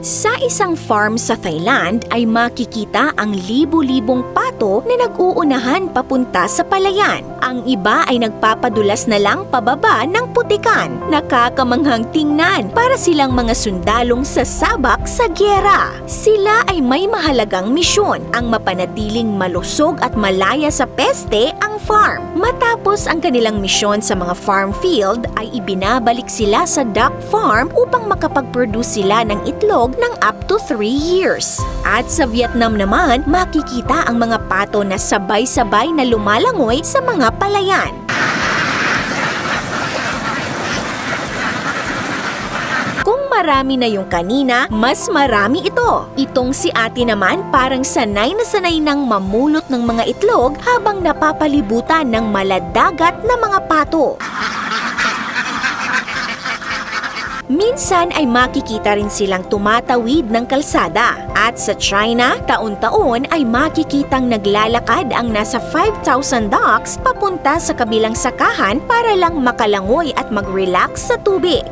Sa isang farm sa Thailand ay makikita ang libu-libong pato na nag-uunahan papunta sa palayan. Ang iba ay nagpapadulas na lang pababa ng putikan. Nakakamanghang tingnan para silang mga sundalong sasabak sa gyera. Sila ay may mahalagang misyon ang mapanatiling malusog at malaya sa peste ang farm. Matapos ang kanilang misyon sa mga farm field ay ibinabalik sila sa duck farm upang makapag-produce sila ng itlog ng up to 3 years. At sa Vietnam naman, makikita ang mga pato na sabay-sabay na lumalangoy sa mga palayan. Kung marami na yung kanina, mas marami ito. Itong si ate naman parang sanay na sanay nang mamulot ng mga itlog habang napapalibutan ng maladagat na mga pato. Minsan ay makikita rin silang tumatawid ng kalsada. At sa China, taon-taon ay makikitang naglalakad ang nasa 5,000 ducks papunta sa kabilang sakahan para lang makalangoy at mag-relax sa tubig.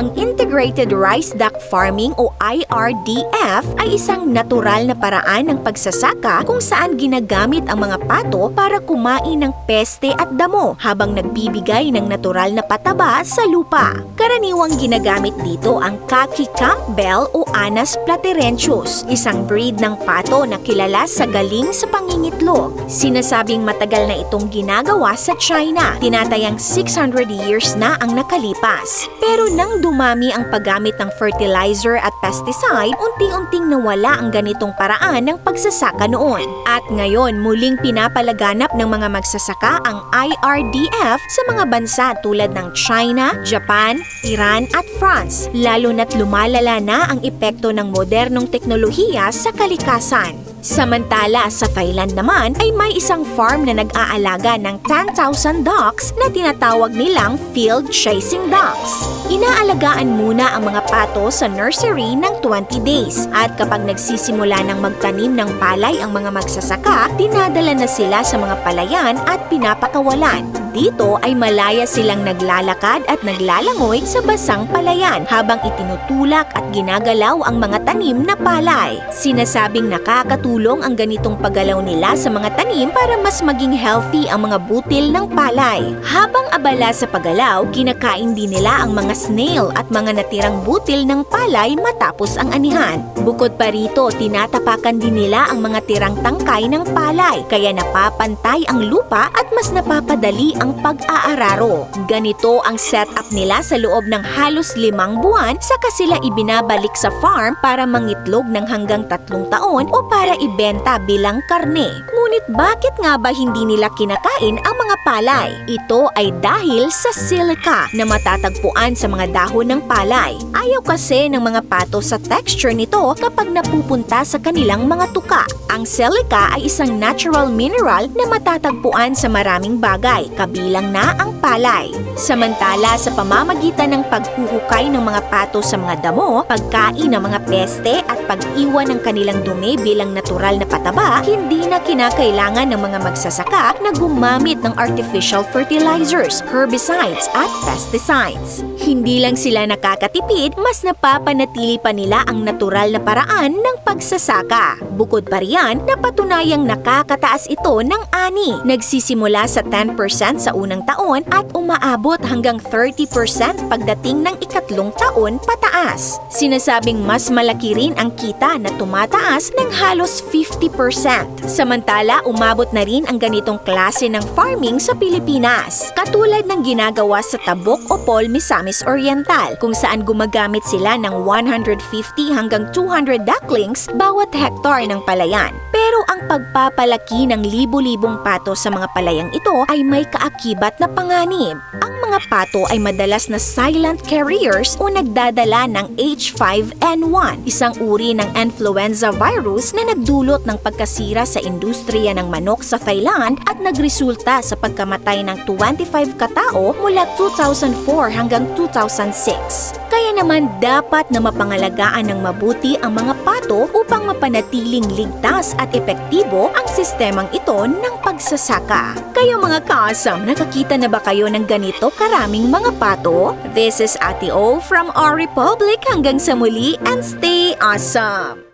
Ang Integrated Rice Duck Farming o IRDF ay isang natural na paraan ng pagsasaka kung saan ginagamit ang mga pato para kumain ng peste at damo habang nagbibigay ng natural na pataba sa lupa. Karaniwang ginagamit dito ang Khaki Campbell o Anas platyrenchus, isang breed ng pato na kilala sa galing sa pangingitlog. Sinasabing matagal na itong ginagawa sa China. Tinatayang 600 years na ang nakalipas. Pero nang dumami ang paggamit ng fertilizer at pesticide, unti-unting nawala ang ganitong paraan ng pagsasaka noon. At ngayon, muling pinapalaganap ng mga magsasaka ang IRDF sa mga bansa tulad ng China, Japan, Iran at France, lalo na't lumalala na ang epekto ng modernong teknolohiya sa kalikasan. Samantala, sa Thailand naman ay may isang farm na nag-aalaga ng 10,000 ducks na tinatawag nilang field chasing ducks. Inaalagaan muna ang mga pato sa nursery ng 20 days at kapag nagsisimula ng magtanim ng palay ang mga magsasaka, dinadala na sila sa mga palayan at pinapakawalan. Dito ay malaya silang naglalakad at naglalangoy sa basang palayan habang itinutulak at ginagalaw ang mga tanim na palay. Sinasabing nakakatulong ang ganitong paggalaw nila sa mga tanim para mas maging healthy ang mga butil ng palay. Habang abala sa paggalaw, kinakain din nila ang mga snail at mga natirang butil ng palay matapos ang anihan. Bukod pa rito, tinatapakan din nila ang mga tirang tangkay ng palay kaya napapantay ang lupa at mas napapadali ang pag-aararo. Ganito ang setup nila sa loob ng halos limang buwan saka sila ibinabalik sa farm para mangitlog ng hanggang tatlong taon o para ibenta bilang karne. Ngunit bakit nga ba hindi nila kinakain ang mga palay? Ito ay dahil sa silica na matatagpuan sa mga dahon ng palay. Ayaw kasi ng mga pato sa texture nito kapag napupunta sa kanilang mga tuka. Ang silica ay isang natural mineral na matatagpuan sa maraming bagay, kabilang na ang palay. Samantala sa pamamagitan ng paghuhukay ng mga pato sa mga damo, pagkain ng mga peste at pag-iwan ng kanilang dumi bilang natural na pataba, hindi na kinakailangan ng mga magsasaka na gumamit ng artificial fertilizers, herbicides at pesticides. Hindi lang sila nakakatipid, mas napapanatili pa nila ang natural na paraan ng pagsasaka. Bukod pa riyan, napatunayang nakakataas ito ng ani. Nagsisimula sa 10% sa unang taon at umaabot hanggang 30% pagdating ng ikatlong taon pataas. Sinasabing mas malaki rin ang kita na tumataas ng halos 50%. Samantala, umabot na rin ang ganitong klase ng farming sa Pilipinas. Katulad ng ginagawa sa Tabok o Pol Misamis Oriental kung saan gumagamit sila ng 150 hanggang 200 ducklings bawat hektar ng palayan. Pero ang pagpapalaki ng libo-libong pato sa mga palayang ito ay may kaakibat na panganib. Ang mga pato ay madalas na silent carriers o nagdadala ng H5N1, isang uri ng influenza virus na nagdulot ng pagkasira sa industriya ng manok sa Thailand at nagresulta sa pagkamatay ng 25 katao mula 2004 hanggang 2006. Kaya naman dapat na mapangalagaan ng mabuti ang mga pato upang mapanatiling ligtas at epektibo ang sistemang ito ng pagsasaka. Kayo mga kaasam, nakakita na ba kayo ng ganito karaming mga pato? This is Ate O from our Republic hanggang sa muli and stay awesome!